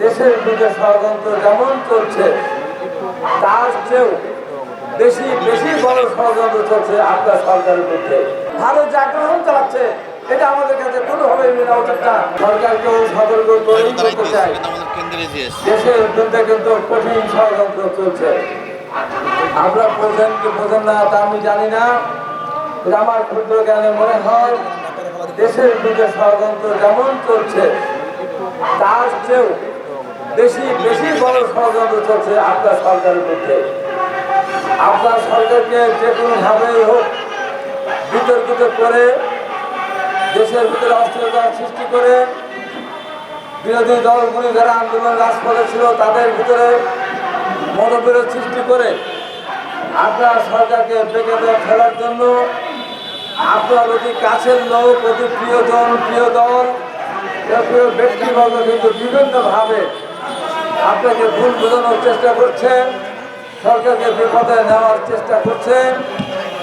দেশের দিকে ষড়যন্ত্র যেমন চলছে তার চেয়েও বেশি বেশি বড় ষড়যন্ত্র চলছে আপনার সরকারের মধ্যে। ভারত যে আক্রমণ চালাচ্ছে এটা আমাদের কাছে কোনোভাবে মেনে উচিত না। সরকারকেও সতর্ক করেই করতে চাই। দেশের বিরুদ্ধে কিন্তু কঠিন ষড়যন্ত্র চলছে। আমরা বোঝেন কি বোঝেন না তা আমি জানি না। আমার ক্ষুদ্র জ্ঞানে মনে হয় দেশের বিরুদ্ধে ষড়যন্ত্র যেমন চলছে তার চেয়েও বেশি বেশি বড় ষড়যন্ত্র চলছে আপনার সরকারের মধ্যে। আপনার সরকারকে যে কোনোভাবেই হোক বিতর্কিত করে, দেশের ভিতরে অস্থিরতা সৃষ্টি করে, বিরোধী দলগুলি যারা আন্দোলন রাজপথে ছিল তাদের ভিতরে মতবিরোধ সৃষ্টি করে আপনার সরকারকে বেঁকে দেওয়া ফেলার জন্য আপনার অতি কাছের লোক, অতি প্রিয়জন, প্রিয় দল, প্রিয় ব্যক্তিবর্গ কিন্তু বিভিন্নভাবে আপনাকে ভুল বোঝানোর চেষ্টা করছেন, সরকারকে বিপদে নেওয়ার চেষ্টা করছেন,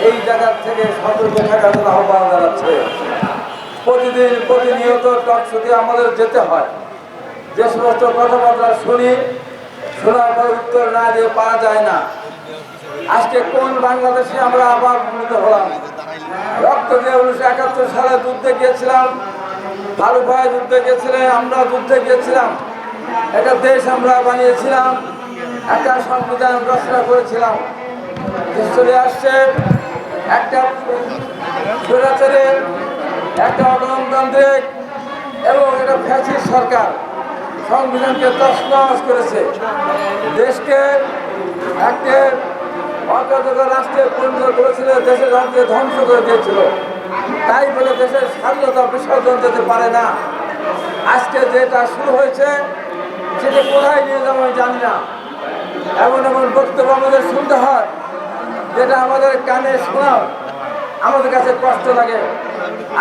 এই জায়গা থেকে সতর্ক থাকার জন্য আহ্বান জানাচ্ছে। প্রতিদিন প্রতিনিয়ত টকশোতে আমাদের যেতে হয়। যে সমস্ত কথাবার্তা শুনি, শোনার পর উত্তর না দিয়ে পাওয়া যায় না। আজকে কোন বাংলাদেশে আমরা আবার উন্নীত হলাম? রক্ত দিয়ে উনিশশো একাত্তর সালে যুদ্ধে গিয়েছিলাম ভালো ভাই যুদ্ধে গিয়েছিলেন আমরা যুদ্ধে গিয়েছিলাম। একটা দেশ আমরা বানিয়েছিলাম, একটা সংবিধান রচনা করেছিলাম। চলে আসছে, একটা স্বৈরাচারের একটা গণতান্ত্রিক এবং একটা ফ্যাসিস্ট সরকার সংবিধানকে তসনস করেছে। দেশকে একটা অকার্যকর রাষ্ট্রে পরিণত করেছিল, দেশের রাজ্যে ধ্বংস করে দিয়েছিল। তাই বলে দেশের স্বাধীনতা বিসর্জন যেতে পারে না। আজকে যেটা শুরু হয়েছে কোথায় নিয়ে যাব, আমি জানি না। এমন এমন বক্তব্য আমাদের শুনতে হয়, যেটা আমাদের কানে শোনাও আমাদের কাছে কষ্ট লাগে।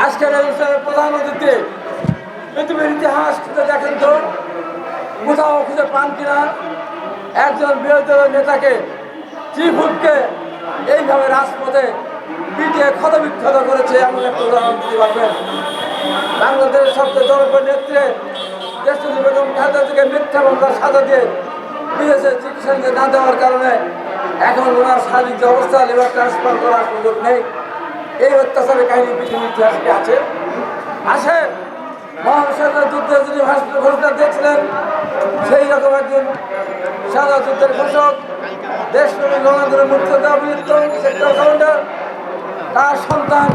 আজকের এই বিষয়ে পৃথিবীর ইতিহাস দেখেন তো, কোথাও খুঁজে পান কিনা? একজন বিরোধী নেতাকে চিফুটকে এইভাবে রাজপথে পিটিয়ে ক্ষতবিক্ষত করেছে এমন দিতে পারবেন। বাংলাদেশের সবচেয়ে জনপ্রিয় নেত্রী খালেদা থেকে মিথ্যা মামলা সাজা দিয়ে বিদেশে না দেওয়ার কারণে এখন ওনার শারীরিক অবস্থা, লিভার ট্রান্সফার করার সুযোগ নেই। এই অত্যাচারের কাহিনী পৃথিবীর ইতিহাসে আছে। আসে মহাসাগর যুদ্ধে যিনি ভাস্কর ঘোষণা দিয়েছিলেন, সেই রকম একজন সাদা যুদ্ধের ঘোষক, দেশপ্রেমী গণাধরের মুক্তিযোদ্ধা বীরত্ব সেক্টর কমান্ডার তার সন্তান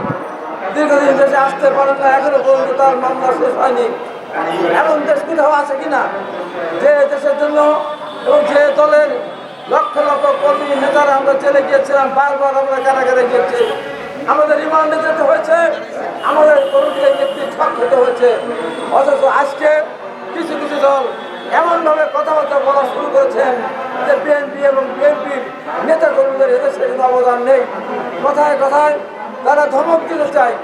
দীর্ঘদিন দেশে আসতে পারেন না, এখনও পর্যন্ত তার মামলা শেষ হয়নি। এমন দেশ কোথাও আছে কিনা? যে দেশের জন্য এবং যে দলের লক্ষ লক্ষ কর্মী, নেতারা আমরা জেলে গিয়েছিলাম, বারবার আমরা কারাগারে গিয়েছি। আমাদের রিমান্ডে যেতে হয়েছে, আমাদের কর্মীকে একটি ছক খেতে হয়েছে। অথচ আজকে কিছু কিছু দল এমনভাবে কথাবার্তা বলা শুরু করেছেন যে বিএনপি এবং বিএনপির নেতা কর্মীদের এদেশে কোনো অবদান নেই। কথায় কথায় তারা ধমক দিতে চায়।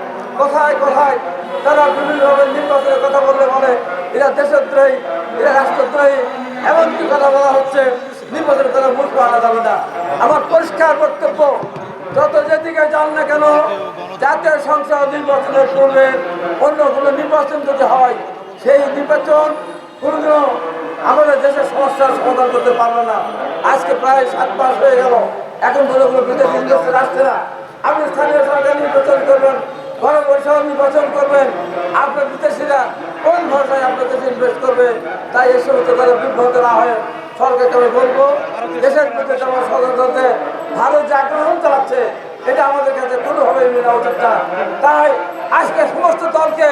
কথায় কথায়? তারা বিভিন্নভাবে নির্বাচনের কথা বললে বলে, এরা দেশদ্রোহী, এরা রাষ্ট্রদ্রোহী, এমনকি কথা বলা হচ্ছে, নির্বাচনের কথা মূর্খ আনা যাবে না। আমার পরিষ্কার বক্তব্য, যত যেদিকে যান না কেন, জাতীয় সংসদ নির্বাচনের পূর্বে অন্য কোনো নির্বাচন যদি হয়, সেই নির্বাচন কোনোদিনও আমাদের দেশের সমস্যার সমাধান করতে পারবে না। আজকে প্রায় সাত মাস হয়ে গেল, এখন কোনো কোনো বিদেশি ইনভেস্টার আসছে না। আপনি স্থানীয় সরকার নির্বাচন করবেন গণপরিষদ নির্বাচন করবেন। আপনার বিদেশিরা কোন ভাষায় আপনার দেশে ইনভেস্ট করবে, তাই সমস্ত তারা বিভ্রান্ত না হয়ে সরকারকে আমি বলব, দেশের প্রতি আমার সচেতনতে ভারত যে চালাচ্ছে, এটা আমাদের কাছে কোনোভাবে মেনে উচিত না। তাই আজকে সমস্ত দলকে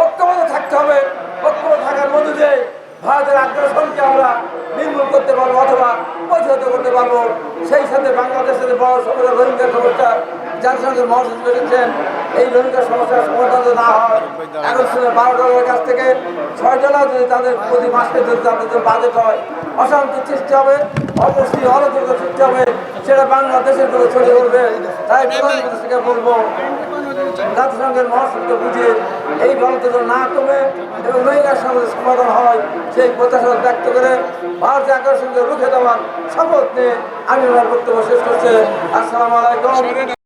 ঐক্যবদ্ধ থাকতে হবে। ঐক্যবদ্ধ থাকার মধ্যে দিয়ে ভারতের আগ্রাসনকে আমরা নির্মূল করতে পারব অথবা প্রতিহত করতে পারব। সেই সাথে বাংলাদেশের বড় সমস্যা, রোহিঙ্গা সমস্যা জাতিসংঘের মহাসচিব বলেছেন এই রোহিঙ্গা সমস্যার সমাধান যদি না হয়, এখন শুনে বারো ডলারের কাছ থেকে ছয় ডলার যদি তাদের প্রতি মাসে যদি তাদের বাজেট হয়, অশান্তি সৃষ্টি হবে অবশ্যই অনযোগ্য সৃষ্টি হবে, সেটা বাংলাদেশের করে ছড়িয়ে পড়বে। তাই প্রধানমন্ত্রীকে বলব, জাতিসংঘের মহাসচিবকে বুঝিয়ে এই গণতন্ত্র না কমে এবং রোহিঙ্গার সঙ্গে সমাধান হয়, সেই প্রত্যাশা ব্যক্ত করে ভারতীয় আকর্ষণকে রুখে দেওয়ার শপথ নিয়ে আমি আমার বক্তব্য শেষ করছি। আসসালামু আলাইকুম।